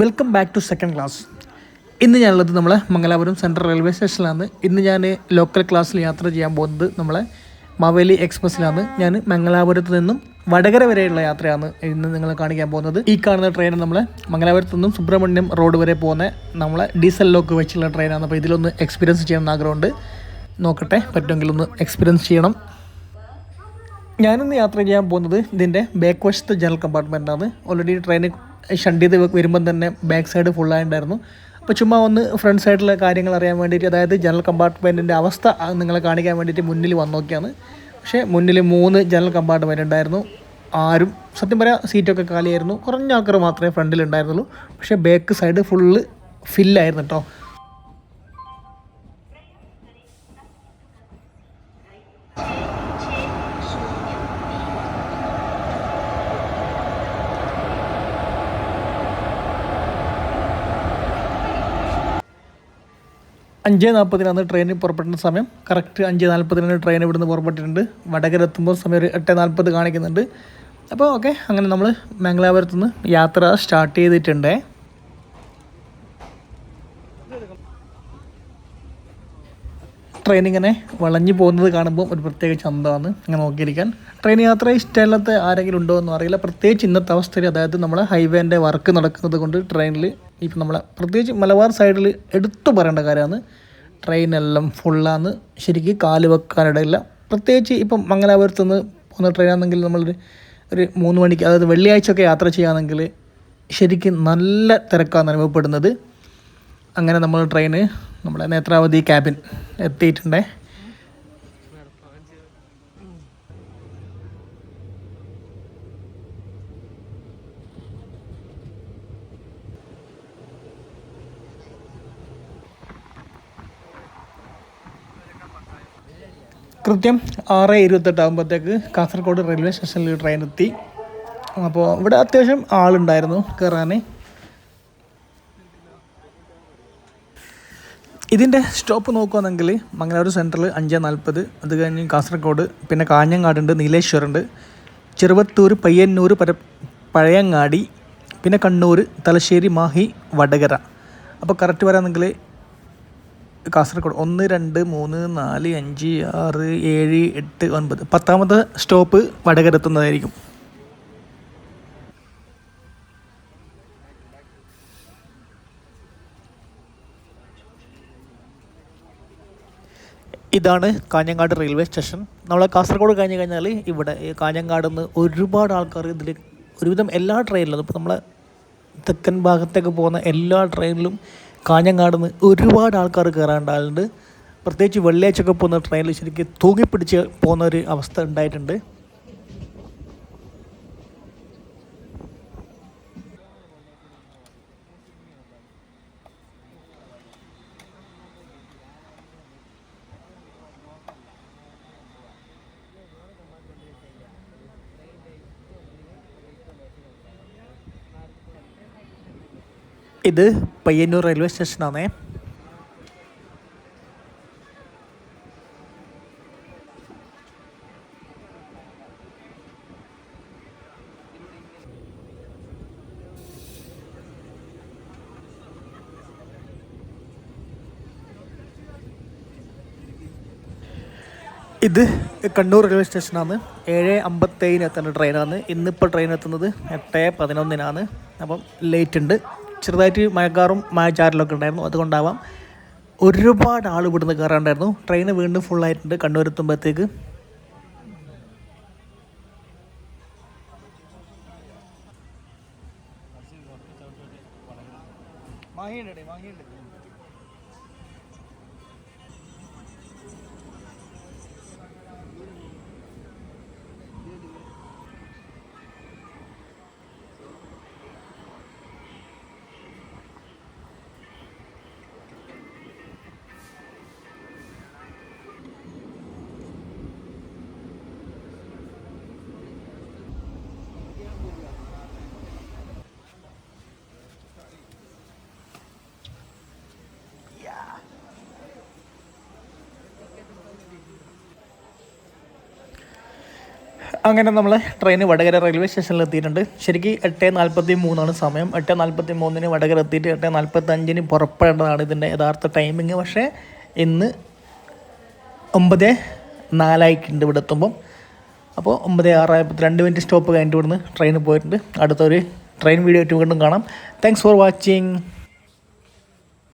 Welcome back to second class ഇന്ന് ഞാനുള്ളത് നമ്മളെ മംഗലാപുരം സെൻട്രൽ റെയിൽവേ സ്റ്റേഷനിലാണ് ഇന്ന് ഞാൻ ലോക്കൽ ക്ലാസ്സിൽ യാത്ര ചെയ്യാൻ പോകുന്നത് നമ്മളെ മാവേലി എക്സ്പ്രസ്സിലാണ് ഞാൻ മംഗലാപുരത്ത് നിന്നും വടകര വരെയുള്ള യാത്രയാണ് ഇന്ന് നിങ്ങൾ കാണിക്കാൻ പോകുന്നത്. ഈ കാണുന്ന ട്രെയിൻ നമ്മളെ മംഗലാപുരത്ത് നിന്നും സുബ്രഹ്മണ്യം റോഡ് വരെ പോകുന്ന നമ്മളെ ഡീസൽ ലോക്ക് വെച്ചുള്ള ട്രെയിനാണ് അപ്പോൾ ഇതിലൊന്ന് എക്സ്പീരിയൻസ് ചെയ്യണം എന്ന് ആഗ്രഹമുണ്ട്. നോക്കട്ടെ പറ്റുമെങ്കിൽ ഒന്ന് എക്സ്പീരിയൻസ് ചെയ്യണം. ഞാനിന്ന് യാത്ര ചെയ്യാൻ പോകുന്നത് ഇതിന്റെ ബാക്ക് വശത്തെ ജനറൽ കമ്പാർട്ട്മെന്റാണ്. ഓൾറെഡി ട്രെയിന് ഷണ്ട് ചെയ്ത് വരുമ്പം തന്നെ ബാക്ക് സൈഡ് ഫുൾ ഫുള്ളായിട്ടുണ്ടായിരുന്നു അപ്പോൾ ചുമ്മാ ഒന്ന് ഫ്രണ്ട് സൈഡിലെ കാര്യങ്ങൾ അറിയാൻ വേണ്ടിയിട്ട് അതായത് ജനറൽ കമ്പാർട്ട്മെന്റിന്റെ അവസ്ഥ നിങ്ങളെ കാണിക്കാൻ വേണ്ടിയിട്ട് മുന്നിൽ വന്നോക്കിയാണ്. പക്ഷേ മുന്നിൽ മൂന്ന് ജനറൽ കമ്പാർട്ട്മെന്റ് ഉണ്ടായിരുന്നു. ആരും സത്യം പറയാം സീറ്റൊക്കെ കാലിയായിരുന്നു. കുറഞ്ഞ ആൾക്കാർ മാത്രമേ ഫ്രണ്ടിൽ ഉണ്ടായിരുന്നുള്ളൂ. പക്ഷേ ബാക്ക് സൈഡ് ഫുള്ള് ഫില്ലായിരുന്നു കേട്ടോ അഞ്ച് നാൽപ്പതിനാണ് ട്രെയിൻ പുറപ്പെടുന്ന സമയം. കറക്റ്റ് അഞ്ച് നാൽപ്പതിനാണ് ട്രെയിൻ ഇവിടുന്ന് പുറപ്പെട്ടിട്ടുണ്ട്. വടകര എത്തുമ്പോൾ സമയം ഒരു എട്ട് നാൽപ്പത് കാണിക്കുന്നുണ്ട്. അപ്പോൾ ഓക്കെ അങ്ങനെ നമ്മൾ മംഗലാപുരത്ത് നിന്ന് യാത്ര സ്റ്റാർട്ട് ചെയ്തിട്ടുണ്ട്. ട്രെയിൻ ഇങ്ങനെ വളഞ്ഞു പോകുന്നത് കാണുമ്പോൾ ഒരു പ്രത്യേക ചന്തമാണ് ഇങ്ങനെ നോക്കിയിരിക്കാൻ. ട്രെയിൻ യാത്ര ഇഷ്ടമില്ലാത്ത ആരെങ്കിലും ഉണ്ടോ എന്ന് അറിയില്ല പ്രത്യേകിച്ച് ഇന്നത്തെ അവസ്ഥയിൽ അതായത് നമ്മുടെ ഹൈവേന്റെ വർക്ക് നടക്കുന്നത് കൊണ്ട് ട്രെയിനിൽ ഇപ്പം നമ്മൾ പ്രത്യേകിച്ച് മലബാർ സൈഡിൽ എടുത്തു പറയേണ്ട കാര്യമാണ്. ട്രെയിനെല്ലാം ഫുള്ളാന്ന് ശരിക്കും കാൽ വെക്കാനിടയില്ല. പ്രത്യേകിച്ച് ഇപ്പം മംഗലാപുരത്ത് നിന്ന് പോകുന്ന ട്രെയിനാണെങ്കിൽ നമ്മളൊരു ഒരു മൂന്ന് മണിക്ക് അതായത് വെള്ളിയാഴ്ച ഒക്കെ യാത്ര ചെയ്യുകയാണെങ്കിൽ ശരിക്കും നല്ല തിരക്കാണ് അനുഭവപ്പെടുന്നത്. അങ്ങനെ നമ്മൾ ട്രെയിന് നമ്മുടെ നേത്രാവതി ക്യാബിൻ എത്തിയിട്ടുണ്ടേ. കൃത്യം ആറ് ഇരുപത്തെട്ട് ആകുമ്പോഴത്തേക്ക് കാസർഗോഡ് റെയിൽവേ സ്റ്റേഷനിൽ ട്രെയിൻ എത്തി അപ്പോൾ ഇവിടെ അത്യാവശ്യം ആളുണ്ടായിരുന്നു കയറാൻ ഇതിന്റെ സ്റ്റോപ്പ് നോക്കുകയാണെങ്കിൽ മംഗലാപുരം സെൻട്രൽ അഞ്ച് നാൽപ്പത് അത് കഴിഞ്ഞ് കാസർഗോഡ് പിന്നെ കാഞ്ഞങ്ങാടുണ്ട് നീലേശ്വറുണ്ട് ചെറുവത്തൂർ പയ്യന്നൂർ പര പഴയങ്ങാടി പിന്നെ കണ്ണൂർ തലശ്ശേരി മാഹി വടകര. അപ്പോൾ കറക്റ്റ് പറയാമെങ്കിൽ കാസർഗോഡ് ഒന്ന് രണ്ട് മൂന്ന് നാല് അഞ്ച് ആറ് ഏഴ് എട്ട് ഒൻപത്. പത്താമത്തെ സ്റ്റോപ്പ് വടകരത്തുന്നതായിരിക്കും ഇതാണ് കാഞ്ഞങ്ങാട് റെയിൽവേ സ്റ്റേഷൻ. നമ്മളെ കാസർഗോഡ് കഴിഞ്ഞ് കഴിഞ്ഞാൽ ഇവിടെ കാഞ്ഞങ്ങാട് നിന്ന് ഒരുപാട് ആൾക്കാർ ഇതിൽ ഒരുവിധം എല്ലാ ട്രെയിനിലും ഇപ്പോൾ നമ്മളെ തെക്കൻ ഭാഗത്തേക്ക് പോകുന്ന എല്ലാ ട്രെയിനിലും കാഞ്ഞങ്ങാട് നിന്ന് ഒരുപാട് ആൾക്കാർ കയറാണ്ടായിട്ടുണ്ട് പ്രത്യേകിച്ച് വെള്ളിയാഴ്ചയൊക്കെ പോകുന്ന ട്രെയിനിൽ ശരിക്കും തൂങ്ങിപ്പിടിച്ച് പോകുന്ന ഒരു അവസ്ഥ ഉണ്ടായിട്ടുണ്ട്. ഇത് പയ്യന്നൂർ റെയിൽവേ സ്റ്റേഷനാണേ. ഇത് കണ്ണൂർ റെയിൽവേ സ്റ്റേഷനാണ്. ഏഴ് അമ്പത്തേഴിന് എത്തേണ്ട ട്രെയിനാണ്. ഇന്നിപ്പോൾ ട്രെയിൻ എത്തുന്നത് എട്ട് പതിനൊന്നിനാണ്. അപ്പം ലേറ്റ് ഉണ്ട് ചെറുതായിട്ട് മഴക്കാറും മഴ ഉണ്ടായിരുന്നു. അതുകൊണ്ടാവാം ഒരുപാട് ആൾ ഇവിടുന്ന് കയറാണ്ടായിരുന്നു ട്രെയിൻ വീണ്ടും ഫുള്ളായിട്ടുണ്ട് കണ്ണൂരെത്തുമ്പോഴത്തേക്ക് വാങ്ങിയിട്ടുണ്ട് വാങ്ങിയിട്ടുണ്ട് അങ്ങനെ നമ്മൾ ട്രെയിൻ വടകര റെയിൽവേ സ്റ്റേഷനിൽ എത്തിയിട്ടുണ്ട്. ശരിക്കും എട്ട് നാൽപ്പത്തി മൂന്നാണ് സമയം. എട്ട് നാൽപ്പത്തി മൂന്നിന് വടകര എത്തിയിട്ട് എട്ട് നാൽപ്പത്തി അഞ്ചിന് പുറപ്പെടേണ്ടതാണ് ഇതിന്റെ യഥാർത്ഥ ടൈമിങ് പക്ഷേ ഇന്ന് ഒമ്പത് നാലായിട്ടുണ്ട് ഇവിടെ എത്തുമ്പം. അപ്പോൾ ഒമ്പത് ആറായപ്പോൾ രണ്ട് മിനിറ്റ് സ്റ്റോപ്പ് കഴിഞ്ഞിട്ട് ഇവിടുന്ന് ട്രെയിൻ പോയിട്ടുണ്ട്. അടുത്തൊരു ട്രെയിൻ വീഡിയോ ആയിട്ട് വീണ്ടും കാണാം. Thanks for watching